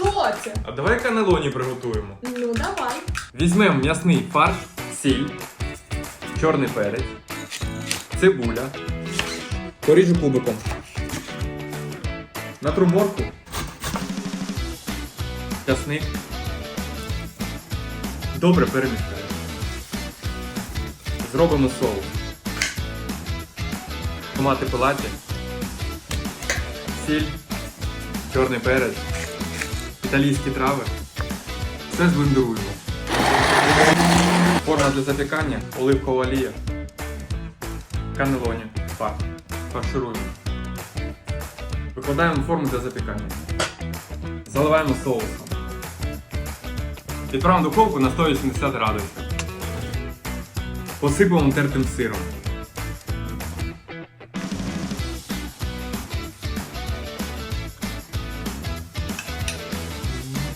Що це? А давай канелоні приготуємо. Ну давай. Візьмемо м'ясний фарш, сіль, чорний перець, цибуля. Поріжу кубиком. Натру морку. Часник. Добре перемішаю. Зробимо соус. Томати пилаті. Сіль, чорний перець, італійські трави. Все зблендеруємо. Форма для запікання, оливкова олія, канелоні, фарш. Фаршируємо. Викладаємо форму для запікання. Заливаємо соусом. Відправимо духовку на 180 градусів. Посипаємо тертим сиром.